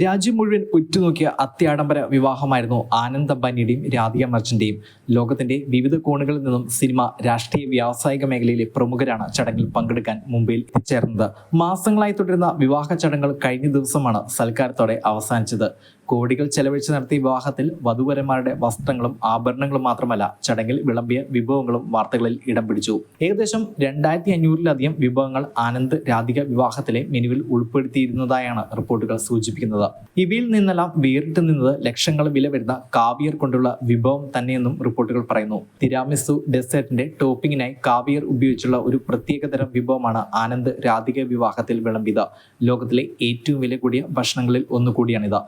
രാജ്യം മുഴുവൻ ഉറ്റുനോക്കിയ അത്യാഡംബര വിവാഹമായിരുന്നു ആനന്ദ് അംബാനിയുടെയും രാധിക മർച്ചന്റെയും. ലോകത്തിന്റെ വിവിധ കോണുകളിൽ നിന്നും സിനിമ രാഷ്ട്രീയ വ്യാവസായിക മേഖലയിലെ പ്രമുഖരാണ് ചടങ്ങിൽ പങ്കെടുക്കാൻ മുംബൈയിൽ എത്തിച്ചേർന്നത്. മാസങ്ങളായി തുടരുന്ന വിവാഹ ചടങ്ങുകൾ കഴിഞ്ഞ ദിവസമാണ് സൽക്കാരത്തോടെ അവസാനിച്ചത്. കോടികൾ ചെലവഴിച്ച് നടത്തിയ വിവാഹത്തിൽ വധുവരന്മാരുടെ വസ്ത്രങ്ങളും ആഭരണങ്ങളും മാത്രമല്ല ചടങ്ങിൽ വിളമ്പിയ വിഭവങ്ങളും വാർത്തകളിൽ ഇടം പിടിച്ചു. ഏകദേശം രണ്ടായിരത്തി അഞ്ഞൂറിലധികം വിഭവങ്ങൾ ആനന്ദ് രാധിക വിവാഹത്തിലെ മെനുവിൽ ഉൾപ്പെടുത്തിയിരുന്നതായാണ് റിപ്പോർട്ടുകൾ സൂചിപ്പിക്കുന്നത്. ഇവയിൽ നിന്നെല്ലാം വേറിട്ട് നിന്നത് ലക്ഷങ്ങൾ വില വരുന്ന കാവിയർ കൊണ്ടുള്ള വിഭവം തന്നെയെന്നും റിപ്പോർട്ടുകൾ പറയുന്നു. തിരാമിസു ഡെസേർട്ടിന്റെ ടോപ്പിങ്ങിനായി കാവിയർ ഉപയോഗിച്ചുള്ള ഒരു പ്രത്യേകതരം വിഭവമാണ് ആനന്ദ് രാധിക വിവാഹത്തിൽ വിളമ്പിയത്. ലോകത്തിലെ ഏറ്റവും വില കൂടിയ ഭക്ഷണങ്ങളിൽ ഒന്നുകൂടിയാണിത്.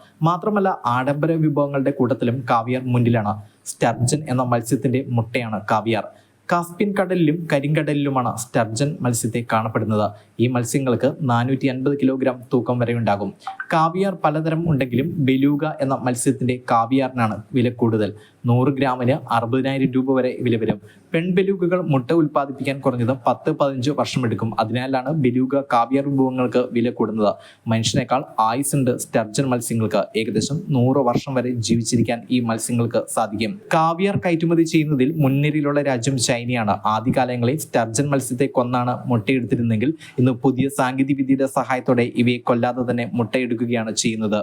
മാത്രമല്ല ആഡംബര വിഭവങ്ങളുടെ കൂട്ടത്തിലും കാവിയർ മുന്നിലാണ്. സ്റ്റർജൻ എന്ന മത്സ്യത്തിന്റെ മുട്ടയാണ് കാവിയാർ. കാസ്പിയൻ കടലിലും കരിങ്കടലിലുമാണ് സ്റ്റർജൻ മത്സ്യത്തെ കാണപ്പെടുന്നത്. ഈ മത്സ്യങ്ങൾക്ക് നാനൂറ്റി അൻപത് കിലോഗ്രാം തൂക്കം വരെ ഉണ്ടാകും. കാവിയാർ പലതരം ഉണ്ടെങ്കിലും ബെലൂഗ എന്ന മത്സ്യത്തിന്റെ കാവിയാറിനാണ് വില കൂടുതൽ. നൂറ് ഗ്രാമിന് അറുപതിനായിരം രൂപ വരെ വില വരും. പെൺബെലൂഗകൾ മുട്ട ഉൽപ്പാദിപ്പിക്കാൻ കുറഞ്ഞത് പത്ത് പതിനഞ്ച് വർഷമെടുക്കും. അതിനാലാണ് ബെലൂഗ കാവിയാർ വിഭവങ്ങൾക്ക് വില കൂടുന്നത്. മനുഷ്യനേക്കാൾ ആയുസുണ്ട് സ്റ്റർജൻ മത്സ്യങ്ങൾക്ക്. ഏകദേശം നൂറ് വർഷം വരെ ജീവിച്ചിരിക്കാൻ ഈ മത്സ്യങ്ങൾക്ക് സാധിക്കും. കാവിയാർ കയറ്റുമതി ചെയ്യുന്നതിൽ മുൻനിരയിലുള്ള രാജ്യം ചൈനയാണ്. ആദ്യകാലങ്ങളിൽ സ്റ്റർജൻ മത്സ്യത്തെ കൊന്നാണ് മുട്ടയെടുത്തിരുന്നെങ്കിൽ ഇന്ന് പുതിയ സാങ്കേതിക വിദ്യയുടെ സഹായത്തോടെ ഇവയെ കൊല്ലാതെ തന്നെ മുട്ടയെടുക്കുകയാണ് ചെയ്യുന്നത്.